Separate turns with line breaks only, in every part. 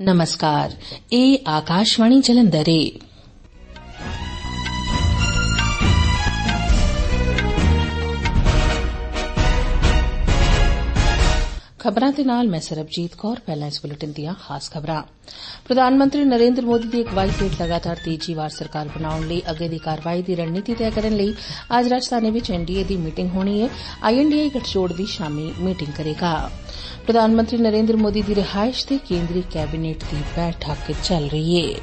ਨਮਸਕਾਰ ਇਹ ਆਕਾਸ਼ਵਾਣੀ ਜਲੰਧਰ ਏ ਖਬਰਾਂ ਦੇ ਨਾਲ ਮੈਂ ਸਰਬਜੀਤ ਕੌਰ, ਪਹਿਲਾਂ ਇਸ ਬੁਲੇਟਿਨ ਦੀਆਂ ਖਾਸ ਖਬਰਾਂ। ਪ੍ਰਧਾਨ ਮੰਤਰੀ ਨਰੇਂਦਰ ਮੋਦੀ ਦੀ ਅਗਵਾਈ ਹੇਠ ਲਗਾਤਾਰ ਤੀਜੀ ਵਾਰ ਸਰਕਾਰ ਬਣਾਉਣ ਲਈ ਅੱਗੇ ਦੀ ਕਾਰਵਾਈ ਦੀ ਰਣਨੀਤੀ ਤੈਅ ਕਰਨ ਲਈ ਅੱਜ ਰਾਜਧਾਨੀ ਵਿੱਚ ਐਨਡੀਏ ਦੀ ਮੀਟਿੰਗ ਹੋਣੀ ਹੈ ਆਈਐਨਡੀਏ ਗਠਜੋੜ ਵੀ ਸ਼ਾਮੀ ਮੀਟਿੰਗ ਕਰੇਗਾ। ਪ੍ਰਧਾਨ ਮੰਤਰੀ ਨਰੇਂਦਰ ਮੋਦੀ ਦੀ ਰਿਹਾਇਸ਼ ਤੇ ਕੇਂਦਰੀ ਕੈਬਨਿਟ ਦੀ ਬੈਠਕ ਚੱਲ ਰਹੀ ਹੈ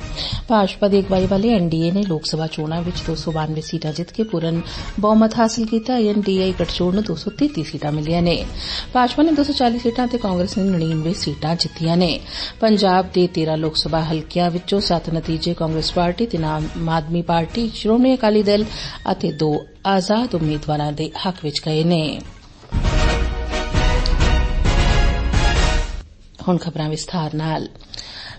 ਭਾਜਪਾ ਦੀ ਅਗਵਾਈ ਵਾਲੇ ਐਨਡੀਏ ਨੇ ਲੋਕ ਸਭਾ ਚੋਣਾਂ ਵਿੱਚ 292 ਸੀਟਾਂ ਜਿੱਤ ਕੇ ਪੂਰਨ ਬਹੁਮਤ ਹਾਸਲ ਕੀਤਾ। ਆਈਐਨਡੀਏ ਗਠਜੋੜ ਨੂੰ 233 ਸੀਟਾਂ ਮਿਲੀਆਂ ਨੇ। ਭਾਜਪਾ ਨੇ 240 ਸੀਟਾਂ ਤੇ ਕਾਂਗਰਸ ਨੇ 99 ਸੀਟਾਂ ਜਿੱਤੀਆਂ ਨੇ। ਪੰਜਾਬ ਦੇ 13 ਲੋਕ ਸਭਾ ਹਲਕਿਆਂ ਵਿੱਚੋਂ 7 ਨਤੀਜੇ ਕਾਂਗਰਸ ਪਾਰਟੀ ਤੇ ਆਮ ਆਦਮੀ ਪਾਰਟੀ, ਸ਼੍ਰੋਮਣੀ ਅਕਾਲੀ ਦਲ ਅਤੇ ਦੋ ਆਜ਼ਾਦ ਉਮੀਦਵਾਰਾਂ ਦੇ ਹੱਕ ਵਿੱਚ ਗਏ ਨੇ। ਹੁਣ ਖਬਰਾਂ ਵਿਸਥਾਰ ਨਾਲ।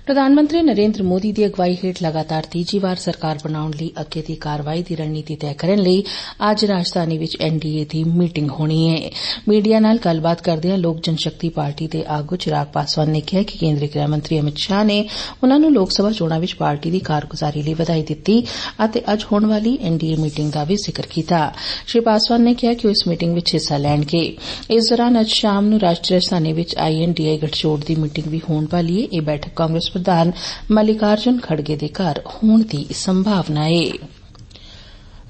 ਪ੍ਰਧਾਨ ਮੰਤਰੀ ਨਰੇਂਦਰ ਮੋਦੀ ਦੀ ਅਗਵਾਈ ਹੇਠ ਲਗਾਤਾਰ ਤੀਜੀ ਵਾਰ ਸਰਕਾਰ ਬਣਾਉਣ ਲਈ ਅੱਗੇ ਦੀ ਕਾਰਵਾਈ ਦੀ ਰਣਨੀਤੀ ਤੈਅ ਕਰਨ ਲਈ ਅੱਜ ਰਾਜਧਾਨੀ ਵਿੱਚ ਐਨਡੀਏ ਦੀ ਮੀਟਿੰਗ ਹੋਣੀ ਏ ਮੀਡੀਆ ਨਾਲ ਗੱਲਬਾਤ ਕਰਦਿਆਂ ਲੋਕ ਜਨ ਸ਼ਕਤੀ ਪਾਰਟੀ ਦੇ ਆਗੂ ਚਿਰਾਗ ਪਾਸਵਾਨ ਨੇ ਕਿਹਾ ਕਿ ਕੇਂਦਰੀ ਗ੍ਰਹਿ ਮੰਤਰੀ ਅਮਿਤ ਸ਼ਾਹ ਨੇ ਉਨ੍ਹਾਂ ਨੂੰ ਲੋਕ ਸਭਾ ਚੋਣਾਂ ਵਿਚ ਪਾਰਟੀ ਦੀ ਕਾਰਗੁਜ਼ਾਰੀ ਲਈ ਵਧਾਈ ਦਿੱਤੀ ਅਤੇ ਅੱਜ ਹੋਣ ਵਾਲੀ ਐਨਡੀਏ ਮੀਟਿੰਗ ਦਾ ਵੀ ਜ਼ਿਕਰ ਕੀਤਾ। ਸ਼੍ਰੀ ਪਾਸਵਾਨ ਨੇ ਕਿਹਾ ਕਿ ਉਹ ਇਸ ਮੀਟਿੰਗ ਵਿਚ ਹਿੱਸਾ ਲੈਣਗੇ। ਇਸ ਦੌਰਾਨ ਅੱਜ ਸ਼ਾਮ ਨੂੰ ਰਾਸ਼ਟਰੀ ਰਾਜਧਾਨੀ ਵਿੱਚ ਆਈਐਨਡੀਏ ਗਠਜੋੜ ਦੀ ਮੀਟਿੰਗ ਵੀ ਹੋਣ ਵਾਲੀ ਏ ਇਹ ਬੈਠਕ ਕਾਂਗਰਸ ਪ੍ਰਧਾਨ ਮਲਿਕਾਰਜੁਨ ਖੜਗੇ ਦੇ ਘਰ ਹੋਣ ਦੀ ਸੰਭਾਵਨਾ ਏ।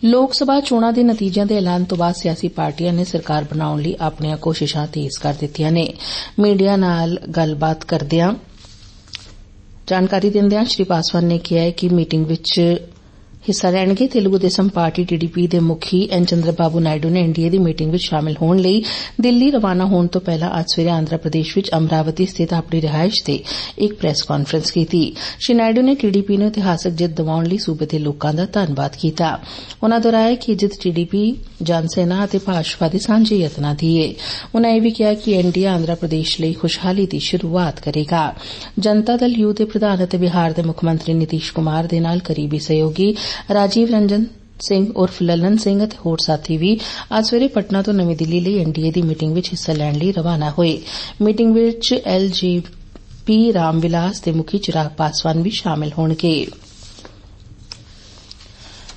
ਲੋਕ ਸਭਾ ਚੋਣਾਂ ਦੇ ਨਤੀਜਿਆਂ ਦੇ ਐਲਾਨ ਤੋਂ ਬਾਅਦ ਸਿਆਸੀ ਪਾਰਟੀਆਂ ਨੇ ਸਰਕਾਰ ਬਣਾਉਣ ਲਈ ਆਪਣੀਆਂ ਕੋਸ਼ਿਸ਼ਾਂ ਤੇਜ਼ ਕਰ ਦਿੱਤੀਆਂ ਨੇ। ਮੀਡੀਆ ਨਾਲ ਗੱਲਬਾਤ ਕਰਦਿਆਂ ਜਾਣਕਾਰੀ ਦਿੰਦਿਆਂ ਸ਼੍ਰੀ ਪਾਸਵਾਨ ਨੇ ਕਿਹਾ ਕਿ ਮੀਟਿੰਗ ਵਿੱਚ ਹਿੱਸਾ ਲੈਣਗੇ। ਤੇਲੁਗੂ ਦੇਸਮ ਪਾਰਟੀ ਟੀਡੀਪੀ ਦੇ ਮੁਖੀ ਐਨ ਚੰਦਰਬਾਬੂ ਨਾਇਡੂ ਨੇ ਐਨਡੀਏ ਦੀ ਮੀਟਿੰਗ ਵਿੱਚ ਸ਼ਾਮਲ ਹੋਣ ਲਈ ਦਿੱਲੀ ਰਵਾਨਾ ਹੋਣ ਤੋਂ ਪਹਿਲਾਂ ਅੱਜ ਸਵੇਰੇ ਆਂਧਰਾ ਪ੍ਰਦੇਸ਼ ਵਿੱਚ ਅਮਰਾਵਤੀ ਸਥਿਤ ਆਪਣੀ ਰਿਹਾਇਸ਼ ਤੇ ਇੱਕ ਪ੍ਰੈਸ ਕਾਨਫਰੰਸ ਕੀਤੀ। ਸ਼੍ਰੀ ਨਾਇਡੂ ਨੇ ਟੀਡੀਪੀ ਨੂੰ ਇਤਿਹਾਸਕ ਜਿੱਤ ਦਿਵਾਉਣ ਲਈ ਸੂਬੇ ਦੇ ਲੋਕਾਂ ਦਾ ਧੰਨਵਾਦ ਕੀਤਾ। ਉਨ੍ਹਾਂ ਦੁਹਰਾਇਆ ਕਿ ਜਿੱਤ ਟੀਡੀਪੀ ਜਨ ਸੈਨਾ ਅਤੇ ਭਾਜਪਾ ਦੇ ਸਾਂਝੇ ਯਤਨਾਂ ਦੀ ਏ। ਉਨ੍ਹਾਂ ਇਹ ਵੀ ਕਿਹਾ ਕਿ ਐਨਡੀਏ ਆਂਧਰਾ ਪ੍ਰਦੇਸ਼ ਲਈ ਖੁਸ਼ਹਾਲੀ ਦੀ ਸ਼ੁਰੂਆਤ ਕਰੇਗਾ। ਜਨਤਾ ਦਲ ਯੂ ਦੇ ਪ੍ਰਧਾਨ ਅਤੇ ਬਿਹਾਰ ਦੇ ਮੁੱਖ ਮੰਤਰੀ ਨਿਤੀਸ਼ ਕੁਮਾਰ ਦੇ ਨਾਲ ਕਰੀਬੀ ਸਹਿਯੋਗੀ ਰਾਜੀਵ ਰੰਜਨ ਸਿੰਘ ਉਰਫ ਲਲਨ ਸਿੰਘ ਅਤੇ ਹੋਰ ਸਾਥੀ ਵੀ ਅੱਜ ਸਵੇਰੇ ਪਟਨਾ ਤੋਂ ਨਵੀਂ ਦਿੱਲੀ ਲਈ ਐਨਡੀਏ ਦੀ ਮੀਟਿੰਗ ਵਿੱਚ ਹਿੱਸਾ ਲੈਣ ਲਈ ਰਵਾਨਾ ਹੋਏ। ਮੀਟਿੰਗ ਵਿੱਚ ਐਲਜੀਪੀ ਰਾਮ ਵਿਲਾਸ ਦੇ ਮੁਖੀ ਚਿਰਾਗ ਪਾਸਵਾਨ ਵੀ ਸ਼ਾਮਲ ਹੋਣਗੇ।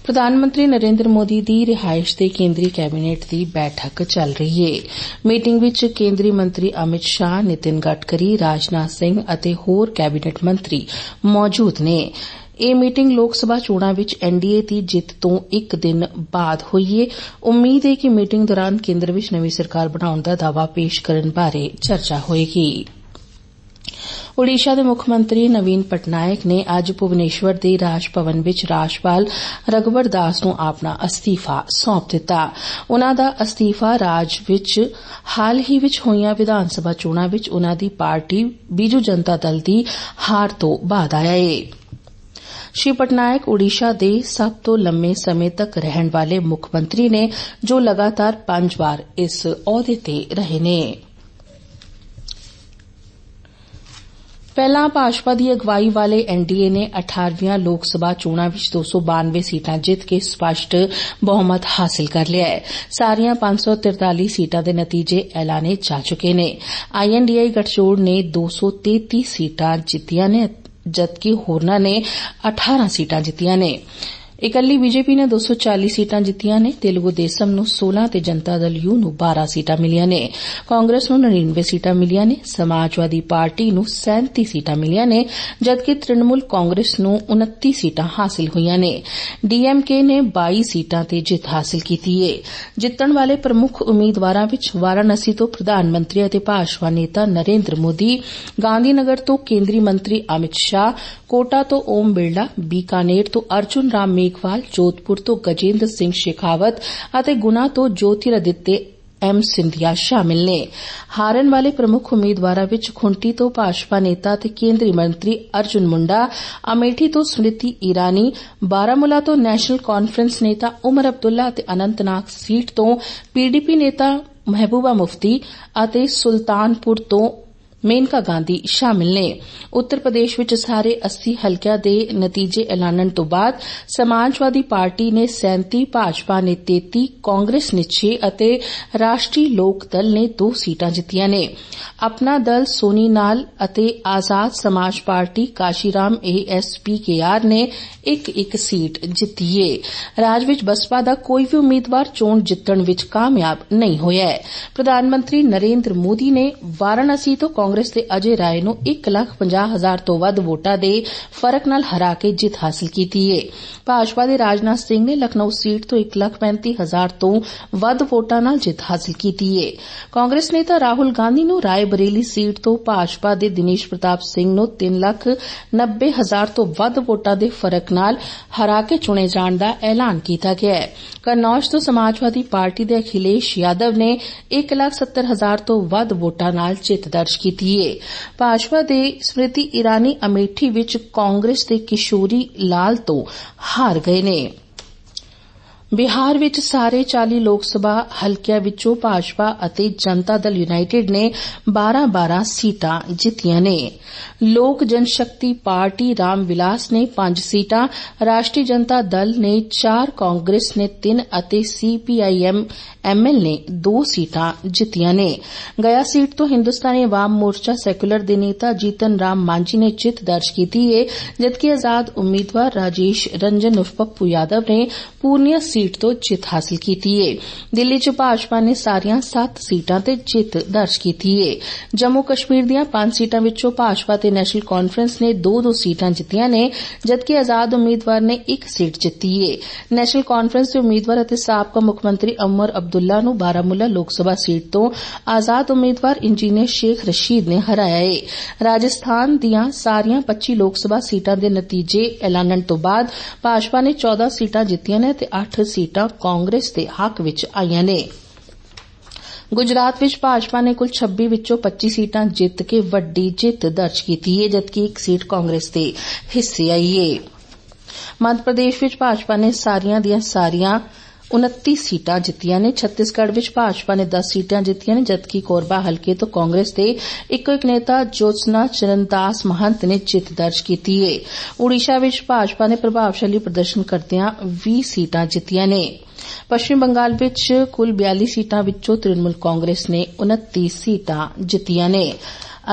ਪ੍ਰਧਾਨ ਮੰਤਰੀ ਨਰੇਂਦਰ ਮੋਦੀ ਦੀ ਰਿਹਾਇਸ਼ ਤੇ ਕੇਂਦਰੀ ਕੈਬਨਿਟ ਦੀ ਬੈਠਕ ਚੱਲ ਰਹੀ ਏ। ਮੀਟਿੰਗ ਵਿੱਚ ਕੇਂਦਰੀ ਮੰਤਰੀ ਅਮਿਤ ਸ਼ਾਹ, ਨਿਤਿਨ ਗਡਕਰੀ, ਰਾਜਨਾਥ ਸਿੰਘ ਅਤੇ ਹੋਰ ਕੈਬਨਿਟ ਮੰਤਰੀ ਮੌਜੂਦ ਨੇ। ਇਹ ਮੀਟਿੰਗ ਲੋਕ ਸਭਾ ਚੋਣਾਂ ਵਿੱਚ ਐਨਡੀਏ ਦੀ ਜਿੱਤ ਤੋਂ ਇਕ ਦਿਨ ਬਾਅਦ ਹੋਈ ਏ। ਉਮੀਦ ਏ ਕਿ ਮੀਟਿੰਗ ਦੌਰਾਨ ਕੇਂਦਰ ਵਿਚ ਨਵੀਂ ਸਰਕਾਰ ਬਣਾਉਣ ਦਾ ਦਾਅਵਾ ਪੇਸ਼ ਕਰਨ ਬਾਰੇ ਚਰਚਾ ਹੋਏਗੀ। ਓਡੀਸ਼ਾ ਦੇ ਮੁੱਖ ਮੰਤਰੀ ਨਵੀਨ ਪਟਨਾਇਕ ਨੇ ਅੱਜ ਭੁਵਨੇਸ਼ਵਰ ਦੇ ਰਾਜ ਭਵਨ ਵਿਚ ਰਾਜਪਾਲ ਰਘੁਵਰ ਦਾਸ ਨੂੰ ਆਪਣਾ ਅਸਤੀਫਾ ਸੌਂਪ ਦਿੱਤਾ। ਉਨ੍ਹਾਂ ਦਾ ਅਸਤੀਫਾ ਰਾਜ ਵਿਚ ਹਾਲ ਹੀ ਵਿਚ ਹੋਈਆਂ ਵਿਧਾਨ ਸਭਾ ਚੋਣਾਂ ਵਿਚ ਉਨ੍ਹਾਂ ਦੀ ਪਾਰਟੀ, ਬੀਜੂ ਜਨਤਾ ਦਲ ਦੀ ਹਾਰ ਤੋਂ ਬਾਅਦ ਆਇਆ ਏ। ਸ਼੍ਰੀ ਪਟਨਾਇਕ ਓਡੀਸ਼ਾ ਦੇ ਸਭ ਤੋਂ ਲੰਮੇ ਸਮੇਂ ਤੱਕ ਰਹਿਣ ਵਾਲੇ ਮੁੱਖ ਮੰਤਰੀ ਨੇ ਜੋ ਲਗਾਤਾਰ ਪੰਜ ਵਾਰ ਇਸ ਅਹੁਦੇ ਤੇ ਰਹੇ ਨੇ ਪਹਿਲਾਂ ਭਾਜਪਾ ਦੀ ਅਗਵਾਈ ਵਾਲੇ ਐਨਡੀਏ ਨੇ 18ਵੀਆਂ ਲੋਕ ਸਭਾ ਚੋਣਾਂ ਵਿੱਚ 292 ਸੀਟਾਂ ਜਿੱਤ ਕੇ ਸਪਸ਼ਟ ਬਹੁਮਤ ਹਾਸਲ ਕਰ ਲਿਆ ਹੈ ਸਾਰੀਆਂ 543 ਸੀਟਾਂ ਦੇ ਨਤੀਜੇ ਐਲਾਨੇ ਜਾ ਚੁੱਕੇ ਨੇ ਆਈਐਨਡੀਏ ਗਠਜੋੜ ਨੇ 233 ਸੀਟਾਂ ਜਿੱਤੀਆਂ ਨੇ ਜਦਕਿ ਹੋਰਨਾਂ ਨੇ 18 ਸੀਟਾਂ ਜਿੱਤੀਆਂ ਨੇ। ਇਕੱਲੀ ਬੀਜੇਪੀ ਨੇ 240 ਸੀਟਾਂ ਜਿੱਤੀਆਂ ਨੇ, ਤੇਲੁਗੂ ਦੇਸਮ ਨੂੰ 16 ਤੇ ਜਨਤਾ ਦਲ ਯੂ ਨੂੰ 12 ਸੀਟਾਂ ਮਿਲੀਆਂ ਨੇ। ਕਾਂਗਰਸ ਨੂੰ 99 ਸੀਟਾਂ ਮਿਲੀਆਂ ਨੇ, ਸਮਾਜਵਾਦੀ ਪਾਰਟੀ ਨੂੰ 37 ਸੀਟਾਂ ਮਿਲੀਆਂ ਨੇ, ਜਦਕਿ ਤ੍ਰਿਣਮੂਲ ਕਾਂਗਰਸ ਨੂੰ 29 ਸੀਟਾਂ ਹਾਸਲ ਹੋਈਆਂ ਨੇ। ਡੀਐਮਕੇ ਨੇ 22 ਸੀਟਾਂ ਤੇ ਜਿੱਤ ਹਾਸਲ ਕੀਤੀ ਏ। ਜਿੱਤਣ ਵਾਲੇ ਪ੍ਰਮੁੱਖ ਉਮੀਦਵਾਰਾਂ ਵਿੱਚ ਵਾਰਾਣਸੀ ਤੋਂ ਪ੍ਰਧਾਨ ਮੰਤਰੀ ਅਤੇ ਭਾਜਪਾ ਨੇਤਾ ਨਰੇਂਦਰ ਮੋਦੀ, ਗਾਂਧੀਨਗਰ ਤੋਂ ਕੇਂਦਰੀ ਮੰਤਰੀ ਅਮਿਤ ਸ਼ਾਹ ਕੋਟਾ ਤੋਂ ਓਮ ਬਿਰਲਾ ਬੀਕਾਨੇਰ ਤੋਂ ਅਰਜੁਨ ਰਾਮ ਮੇਘਵਾਲ ਜੋਧਪੁਰ ਤੋਂ ਗਜੇਂਦਰ ਸਿੰਘ ਸ਼ੇਖਾਵਤ ਅਤੇ ਗੁਨਾ ਤੋਂ ਜੋਤਿਰਾਦਿੱਤੇ ਐਮ ਸਿੰਧੀਆ ਸ਼ਾਮਿਲ ਨੇ ਹਾਰਨ ਵਾਲੇ ਪ੍ਰਮੁੱਖ ਉਮੀਦਵਾਰਾਂ ਵਿੱਚ ਖੁੰਟੀ ਤੋਂ ਭਾਜਪਾ ਨੇਤਾ ਅਤੇ ਕੇਂਦਰੀ ਮੰਤਰੀ ਅਰਜੁਨ ਮੁੰਡਾ ਅਮੇਠੀ ਤੋਂ ਸਮ੍ਰਿਤੀ ਇਰਾਨੀ ਬਾਰਾਮੁਲਾ ਤੋਂ ਨੈਸ਼ਨਲ ਕਾਨਫਰੰਸ ਨੇਤਾ ਉਮਰ ਅਬਦੁੱਲਾ ਅਤੇ ਅਨੰਤਨਾਗ ਸੀਟ ਤੋਂ ਪੀਡੀਪੀ ਨੇਤਾ ਮਹਿਬੂਬਾ ਮੁਫਤੀ ਅਤੇ ਸੁਲਤਾਨਪੁਰ ਤੋਂ ਮੇਨਕਾ ਗਾਂਧੀ ਸ਼ਾਮਿਲ ਨੇ। ਉੱਤਰ ਪ੍ਰਦੇਸ਼ ਵਿੱਚ ਸਾਰੇ 80 ਹਲਕਿਆਂ ਦੇ ਨਤੀਜੇ ਐਲਾਨਣ ਤੋਂ ਬਾਅਦ ਸਮਾਜਵਾਦੀ ਪਾਰਟੀ ਨੇ 37 ਭਾਜਪਾ ਨੇ 33 ਕਾਂਗਰਸ ਨੇ 6 ਅਤੇ ਰਾਸ਼ਟਰੀ ਲੋਕ ਦਲ ਨੇ 2 ਸੀਟਾਂ ਜਿੱਤੀਆਂ ਨੇ। ਆਪਣਾ ਦਲ ਸੋਨੀ ਨਾਲ ਅਤੇ ਆਜ਼ਾਦ ਸਮਾਜ ਪਾਰਟੀ ਕਾਸ਼ੀਰਾਮ ਏਐਸਪੀਕੇਆਰ ਨੇ ਇੱਕ ਇੱਕ ਸੀਟ ਜਿੱਤੀ ਏ। ਰਾਜ ਵਿੱਚ ਬਸਪਾ ਦਾ ਕੋਈ ਵੀ ਉਮੀਦਵਾਰ ਚੋਣ ਜਿੱਤਣ ਵਿੱਚ ਕਾਮਯਾਬ ਨਹੀਂ ਹੋਇਆ ਪ੍ਰਧਾਨ ਮੰਤਰੀ ਨਰੇਂਦਰ ਮੋਦੀ ਨੇ ਵਾਰਾਣਸੀ ਤੋਂ ਕਾਂਗਰਸ ਦੇ ਅਜੇ ਰਾਏ ਨੂੰ 1 ਲੱਖ 50 ਹਜ਼ਾਰ ਤੋਂ ਵੱਧ ਵੋਟਾਂ ਦੇ ਫ਼ਰਕ ਨਾਲ ਹਰਾ ਕੇ ਜਿੱਤ ਹਾਸਲ ਕੀਤੀ ਏ। ਭਾਜਪਾ ਦੇ ਰਾਜਨਾਥ ਸਿੰਘ ਨੇ ਲਖਨਊ ਸੀਟ ਤੋਂ 1 ਲੱਖ 35 ਹਜ਼ਾਰ ਤੋਂ ਵੱਧ ਵੋਟਾਂ ਨਾਲ ਜਿੱਤ ਹਾਸਲ ਕੀਤੀ ਏ। ਕਾਂਗਰਸ ਨੇਤਾ ਰਾਹੁਲ ਗਾਂਧੀ ਨੂੰ ਰਾਏ ਬਰੇਲੀ ਸੀਟ ਤੋਂ ਭਾਜਪਾ ਦੇ ਦਿਨੇਸ਼ ਪ੍ਰਤਾਪ ਸਿੰਘ ਨੂੰ 3 ਲੱਖ 90 ਹਜ਼ਾਰ ਤੋਂ ਵੱਧ ਵੋਟਾਂ ਦੇ ਫ਼ਰਕ ਨਾਲ ਹਰਾ ਕੇ ਚੁਣੇ ਜਾਣ ਦਾ ਐਲਾਨ ਕੀਤਾ ਗਿਆ ਹੈ। ਕਰਨੌਜ ਤੋਂ ਸਮਾਜਵਾਦੀ ਪਾਰਟੀ ਦੇ ਅਖਿਲੇਸ਼ ਯਾਦਵ ਨੇ 1 ਲੱਖ 70 ਹਜ਼ਾਰ ਤੋਂ ਵੱਧ ਵੋਟਾਂ ਨਾਲ ਜਿੱਤ ਦਰਜ ਕੀਤੀ ਏ ਭਾਜਪਾ ਦੇ ਸਮ੍ਰਿਤੀ ਇਰਾਨੀ ਅਮੇਠੀ ਵਿੱਚ ਕਾਂਗਰਸ ਦੇ ਕਿਸ਼ੋਰੀ ਲਾਲ ਤੋਂ ਹਾਰ ਗਏ ਨੇ। ਬਿਹਾਰ ਵਿੱਚ ਸਾਰੇ 40 ਲੋਕ ਸਭਾ ਹਲਕਿਆਂ ਵਿੱਚੋਂ ਭਾਜਪਾ ਅਤੇ ਜਨਤਾ ਦਲ ਯੂਨਾਈਟਿਡ ਨੇ 12-12 ਸੀਟਾਂ ਜਿੱਤੀਆਂ ਨੇ ਲੋਕ ਜਨਸ਼ਕਤੀ ਪਾਰਟੀ ਰਾਮ ਵਿਲਾਸ ਨੇ 5 ਸੀਟਾਂ ਰਾਸ਼ਟਰੀ ਜਨਤਾ ਦਲ ਨੇ 4 ਕਾਂਗਰਸ ਨੇ 3 ਅਤੇ ਸੀਪੀਆਈਐਮ ਐਮਐਲ ਨੇ 2 ਸੀਟਾਂ ਜਿੱਤੀਆਂ ਨੇ ਗਿਆ ਸੀਟ ਤੋਂ ਹਿੰਦੁਸਤਾਨੀ ਆਵਾਮ ਮੋਰਚਾ ਸੈਕੂਲਰ ਦੇ ਨੇਤਾ ਜੀਤਨ ਰਾਮ ਮਾਂਝੀ ਨੇ ਜਿੱਤ ਦਰਜ ਕੀਤੀ ਏ ਜਦਕਿ ਆਜ਼ਾਦ ਉਮੀਦਵਾਰ ਰਾਜੇਸ਼ ਰੰਜਨ ਉਰਫ ਪੱਪੂ ਯਾਦਵ ਨੇ ਪੂਰਨੀਆ ਸੀਟ ਤੋਂ ਜਿੱਤ ਹਾਸਲ ਕੀਤੀ ਏ ਦਿੱਲੀ 'ਚ ਭਾਜਪਾ ਨੇ ਸਾਰੀਆਂ 7 ਸੀਟਾਂ ਤੇ ਜਿੱਤ ਦਰਜ ਕੀਤੀ ਏ ਜੰਮੂ ਕਸ਼ਮੀਰ ਦੀਆਂ 5 ਸੀਟਾਂ ਵਿੱਚੋਂ ਭਾਜਪਾ ਤੇ ਨੈਸ਼ਨਲ ਕਾਨਫਰੰਸ ਨੇ 2-2 ਸੀਟਾਂ ਜਿੱਤੀਆਂ ਨੇ ਜਦਕਿ ਆਜ਼ਾਦ ਉਮੀਦਵਾਰ ਨੇ 1 ਸੀਟ ਜਿੱਤੀ ਏ ਨੈਸ਼ਨਲ ਕਾਨਫਰੰਸ ਦੇ ਉਮੀਦਵਾਰ ਅਤੇ ਸਾਬਕਾ ਮੁੱਖ ਮੰਤਰੀ ਅਮਰ ਅਬਦੁੱਲਾ ਨੂੰ ਬਾਰਾਮੁਲਾ ਲੋਕ ਸਭਾ ਸੀਟ ਤੋਂ ਆਜ਼ਾਦ ਉਮੀਦਵਾਰ ਇੰਜੀਨੀਅਰ ਸ਼ੇਖ ਰਸ਼ੀਦ ਨੇ ਹਰਾਇਆ ਏ ਰਾਜਸਥਾਨ ਦੀਆਂ ਸਾਰੀਆਂ 25 ਲੋਕ ਸਭਾ ਸੀਟਾਂ ਦੇ ਨਤੀਜੇ ਐਲਾਨਣ ਤੋਂ ਬਾਅਦ ਭਾਜਪਾ ਨੇ 14 ਸੀਟਾਂ ਜਿੱਤੀਆਂ ਨੇ ਤੇ 8 ਸੀਟਾਂ ਕਾਂਗਰਸ ਦੇ ਹੱਕ ਵਿੱਚ ਆਈਆਂ ਨੇ। ਗੁਜਰਾਤ ਵਿੱਚ ਭਾਜਪਾ ਨੇ ਕੁੱਲ 26 ਵਿੱਚੋਂ 25 ਸੀਟਾਂ ਜਿੱਤ ਕੇ ਵੱਡੀ ਜਿੱਤ ਦਰਜ ਕੀਤੀ ਹੈ ਜਦਕਿ ਇੱਕ ਸੀਟ ਕਾਂਗਰਸ ਦੇ ਹਿੱਸੇ ਆਈ ਹੈ ਮੱਧ ਪ੍ਰਦੇਸ਼ ਵਿੱਚ ਭਾਜਪਾ ਨੇ ਸਾਰੀਆਂ ਦੀਆਂ ਸਾਰੀਆਂ 29 ਸੀਟਾਂ ਜਿੱਤੀਆਂ ਨੇ। ਛੱਤੀਸਗੜ੍ਹ ਵਿੱਚ ਭਾਜਪਾ ਨੇ 10 ਸੀਟਾਂ ਜਿੱਤੀਆਂ ਨੇ, ਜਦਕਿ ਕੋਰਬਾ ਹਲਕੇ ਤੋਂ ਕਾਂਗਰਸ ਦੇ ਇੱਕੋ ਇੱਕ ਨੇਤਾ ਜੋਤਸਨਾ ਚਰਨਦਾਸ ਮਹੰਤ ਨੇ ਜਿੱਤ ਦਰਜ ਕੀਤੀ ਏ। ਓਡੀਸ਼ਾ ਵਿੱਚ ਭਾਜਪਾ ਨੇ ਪ੍ਰਭਾਵਸ਼ਾਲੀ ਪ੍ਰਦਰਸ਼ਨ ਕਰਦਿਆਂ 20 ਸੀਟਾਂ ਜਿੱਤੀਆਂ ਨੇ। ਪੱਛਮੀ ਬੰਗਾਲ ਵਿੱਚ ਕੁੱਲ 42 ਸੀਟਾਂ ਵਿੱਚੋਂ ਤ੍ਰਿਣਮੂਲ ਕਾਂਗਰਸ ਨੇ 29 ਸੀਟਾਂ ਜਿੱਤੀਆਂ ਨੇ।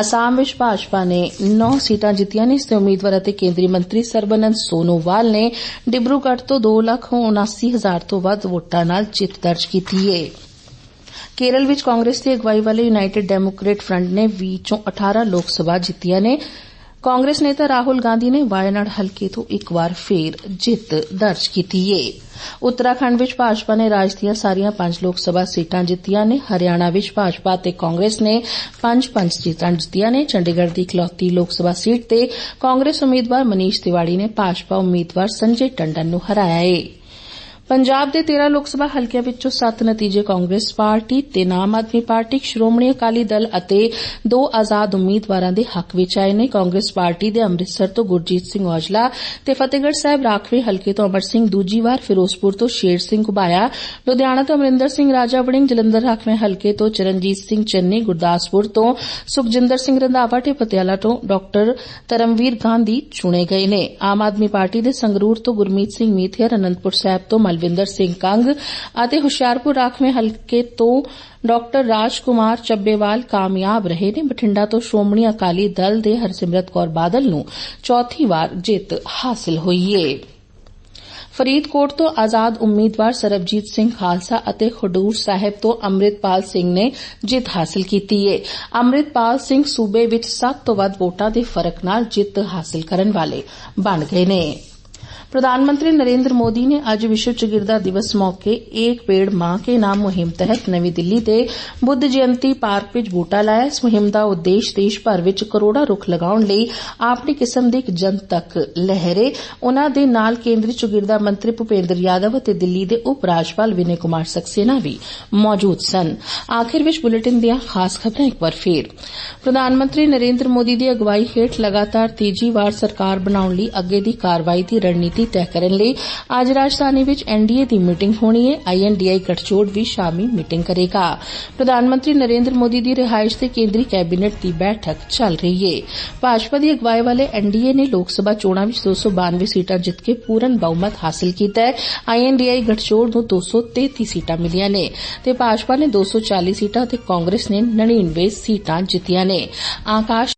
ਅਸਾਮ ਵਿੱਚ ਭਾਜਪਾ ਨੇ 9 ਸੀਟਾਂ ਜਿੱਤੀਆਂ ਨੇ। ਇਸ ਤੇ ਉਮੀਦਵਾਰ ਅਤੇ ਕੇਂਦਰੀ ਮੰਤਰੀ ਸਰਬਨੰਦ ਸੋਨੋਵਾਲ ਨੇ ਡਿਬਰੂਗੜ੍ਹ ਤੋਂ 2 ਲੱਖ 79 ਹਜ਼ਾਰ ਤੋਂ ਵੱਧ ਵੋਟਾਂ ਨਾਲ ਜਿੱਤ ਦਰਜ ਕੀਤੀ ਏ। ਕੇਰਲ ਵਿੱਚ ਕਾਂਗਰਸ ਦੀ ਅਗਵਾਈ ਵਾਲੇ ਯੂਨਾਈਟਿਡ ਡੈਮੋਕ੍ਰੇਟ ਫਰੰਟ ਨੇ 20 ਚੋਂ 18 ਲੋਕ ਸਭਾ ਜਿੱਤੀਆਂ ਨੇ। ਕਾਂਗਰਸ ਨੇਤਾ ਰਾਹੁਲ ਗਾਂਧੀ ਨੇ ਵਾਇਨਾਡ ਹਲਕੇ ਤੋਂ ਇਕ ਵਾਰ ਫੇਰ ਜਿੱਤ ਦਰਜ ਕੀਤੀ ਏ। ਉੱਤਰਾਖੰਡ ਵਿੱਚ ਭਾਜਪਾ ਨੇ ਰਾਜ ਦੀਆਂ ਸਾਰੀਆਂ ਪੰਜ ਲੋਕ ਸਭਾ ਸੀਟਾਂ ਜਿੱਤੀਆਂ ਨੇ। ਹਰਿਆਣਾ ਵਿੱਚ ਭਾਜਪਾ ਅਤੇ ਕਾਂਗਰਸ ਨੇ ਪੰਜ ਪੰਜ ਸੀਟਾਂ ਜਿੱਤੀਆਂ ਨੇ। ਚੰਡੀਗੜ੍ਹ ਦੀ ਇਕਲੌਤੀ ਲੋਕ ਸਭਾ ਸੀਟ ਤੇ ਕਾਂਗਰਸ ਉਮੀਦਵਾਰ ਮਨੀਸ਼ ਤਿਵਾੜੀ ਨੇ ਭਾਜਪਾ ਉਮੀਦਵਾਰ ਸੰਜੇ ਟੰਡਨ ਨੂੰ ਹਰਾਇਆ ਏ। ਪੰਜਾਬ ਦੇ 13 ਲੋਕ ਸਭਾ ਹਲਕਿਆਂ ਵਿੱਚੋਂ 7 ਨਤੀਜੇ ਕਾਂਗਰਸ ਪਾਰਟੀ ਤੇ ਆਮ ਆਦਮੀ ਪਾਰਟੀ, ਸ਼੍ਰੋਮਣੀ ਅਕਾਲੀ ਦਲ ਅਤੇ ਦੋ ਆਜ਼ਾਦ ਉਮੀਦਵਾਰਾਂ ਦੇ ਹੱਕ ਵਿੱਚ ਆਏ ਨੇ। ਕਾਂਗਰਸ ਪਾਰਟੀ ਦੇ ਅੰਮ੍ਰਿਤਸਰ ਤੋਂ ਗੁਰਜੀਤ ਸਿੰਘ ਔਜਲਾ ਤੇ ਫਤਿਹਗੜ੍ਹ ਸਾਹਿਬ ਰਾਖਵੇਂ ਹਲਕੇ ਤੋਂ ਅਮਰ ਸਿੰਘ ਦੂਜੀ ਵਾਰ, ਫਿਰੋਜ਼ਪੁਰ ਤੋਂ ਸ਼ੇਰ ਸਿੰਘ ਘੁਬਾਇਆ। ਲੁਧਿਆਣਾ ਤੋਂ ਅਮਰਿੰਦਰ ਸਿੰਘ ਰਾਜਾ ਵੜਿੰਗ, ਜਲੰਧਰ ਰਾਖਵੇਂ ਹਲਕੇ ਤੋਂ ਚਰਨਜੀਤ ਸਿੰਘ ਚੰਨੀ, ਗੁਰਦਾਸਪੁਰ ਤੋਂ ਸੁਖਜਿੰਦਰ ਸਿੰਘ ਰੰਧਾਵਾ ਤੇ ਪਟਿਆਲਾ ਤੋਂ ਡਾਕਟਰ ਧਰਮਵੀਰ ਗਾਂਧੀ ਚੁਣੇ ਗਏ ਨੇ। ਆਮ ਆਦਮੀ ਪਾਰਟੀ ਦੇ ਸੰਗਰੂਰ ਤੋਂ ਗੁਰਮੀਤ ਸਿੰਘ ਮੀਥਿਆ, ਅਨੰਦਪੁਰ ਸਾਹਿਬ ਤੋਂ ਬਲਵਿੰਦਰ ਸਿੰਘ ਕੰਗ ਅਤੇ ਹੁਸ਼ਿਆਰਪੁਰ ਰਾਖਵੇਂ ਹਲਕੇ ਤੋਂ ਡਾਕਟਰ ਰਾਜਕੁਮਾਰ ਚੱਬੇਵਾਲ ਕਾਮਯਾਬ ਰਹੇ ਨੇ। ਬਠਿੰਡਾ ਤੋਂ ਸ਼੍ਰੋਮਣੀ ਅਕਾਲੀ ਦਲ ਦੇ ਹਰਸਿਮਰਤ ਕੌਰ ਬਾਦਲ ਨੂੰ ਚੌਥੀ ਵਾਰ ਜਿੱਤ ਹਾਸਲ ਹੋਈ ਏ। ਫਰੀਦਕੋਟ ਤੋਂ ਆਜ਼ਾਦ ਉਮੀਦਵਾਰ ਸਰਬਜੀਤ ਸਿੰਘ ਖਾਲਸਾ ਅਤੇ ਖਡੂਰ ਸਾਹਿਬ ਤੋਂ ਅੰਮ੍ਰਿਤਪਾਲ ਸਿੰਘ ਨੇ ਜਿੱਤ ਹਾਸਲ ਕੀਤੀ ਏ। ਅੰਮ੍ਰਿਤਪਾਲ ਸਿੰਘ ਸੂਬੇ ਵਿੱਚ ਸਭ ਤੋਂ ਵੱਧ ਵੋਟਾਂ ਦੇ ਫ਼ਰਕ ਨਾਲ ਜਿੱਤ ਹਾਸਲ ਕਰਨ ਵਾਲੇ ਬਣ ਗਏ ਨੇ। ਪ੍ਰਧਾਨ ਮੰਤਰੀ ਨਰਿੰਦਰ ਮੋਦੀ ਨੇ ਅੱਜ ਵਿਸ਼ਵ ਚੌਗਿਰਦਾ ਦਿਵਸ ਮੌਕੇ ਏਕ ਪੇੜ ਮਾਂ ਕੇ ਨਾਮ ਮੁਹਿੰਮ ਤਹਿਤ ਨਵੀਂ ਦਿੱਲੀ ਦੇ ਬੁੱਧ ਜਯੰਤੀ ਪਾਰਕ ਵਿੱਚ ਬੂਟਾ ਲਾਇਆ। ਇਸ ਮੁਹਿੰਮ ਦਾ ਉਦੇਸ਼ ਦੇਸ਼ ਭਰ ਵਿੱਚ ਕਰੋੜਾਂ ਰੁੱਖ ਲਗਾਉਣ ਲਈ ਆਪਣੀ ਕਿਸਮ ਦੀ ਇੱਕ ਜਨਤਕ ਲਹਿਰੇ। ਉਨ੍ਹਾਂ ਦੇ ਨਾਲ ਕੇਂਦਰੀ ਚੌਗਿਰਦਾ ਮੰਤਰੀ ਭੁਪੇਂਦਰ ਯਾਦਵ ਅਤੇ ਦਿੱਲੀ ਦੇ ਉਪ ਰਾਜਪਾਲ ਵਿਨੇ ਕੁਮਾਰ ਸਕਸੇਨਾ ਵੀ ਮੌਜੂਦ ਸਨ। ਆਖਿਰ ਵਿੱਚ ਬੁਲੇਟਿਨ ਦੀਆਂ ਖਾਸ ਖਬਰਾਂ ਇੱਕ ਵਾਰ ਫੇਰ। ਪ੍ਰਧਾਨ ਮੰਤਰੀ ਨਰਿੰਦਰ ਮੋਦੀ ਦੀ ਅਗਵਾਈ ਹੇਠ ਲਗਾਤਾਰ ਤੀਜੀ ਵਾਰ ਸਰਕਾਰ ਬਣਾਉਣ ਲਈ ਅੱਗੇ ਦੀ ਕਾਰਵਾਈ ਦੀ ਰਣਨੀਤੀ ਤੈਅ ਕਰਨ ਲਈ ਅੱਜ ਰਾਜਧਾਨੀ ਵਿੱਚ ਐਨਡੀਏ ਦੀ ਮੀਟਿੰਗ ਹੋਣੀ ਹੈ ਆਈਐਨਡੀਆਈ ਗਠਜੋੜ ਵੀ ਸ਼ਾਮੀ ਮੀਟਿੰਗ ਕਰੇਗਾ। ਪ੍ਰਧਾਨ ਮੰਤਰੀ ਨਰੇਂਦਰ ਮੋਦੀ ਦੀ ਰਿਹਾਇਸ਼ ਤੇ ਕੇਂਦਰੀ ਕੈਬਨਿਟ ਦੀ ਬੈਠਕ ਚੱਲ ਰਹੀ ਹੈ ਭਾਜਪਾ ਦੀ ਅਗਵਾਈ ਵਾਲੇ ਐਨਡੀਏ ਨੇ ਲੋਕ ਸਭਾ ਚੋਣਾਂ ਵਿੱਚ 292 ਸੀਟਾਂ ਜਿੱਤ ਕੇ ਪੂਰਨ ਬਹੁਮਤ ਹਾਸਲ ਕੀਤਾ ਹੈ ਆਈਐਨਡੀਆਈ ਗਠਜੋੜ ਨੂੰ 233 ਸੀਟਾਂ ਮਿਲੀਆਂ ਨੇ ਤੇ ਭਾਜਪਾ ਨੇ 240 ਸੀਟਾਂ ਤੇ ਕਾਂਗਰਸ ਨੇ 99 ਸੀਟਾਂ ਜਿੱਤੀਆਂ ਨੇ। ਆਕਾਸ਼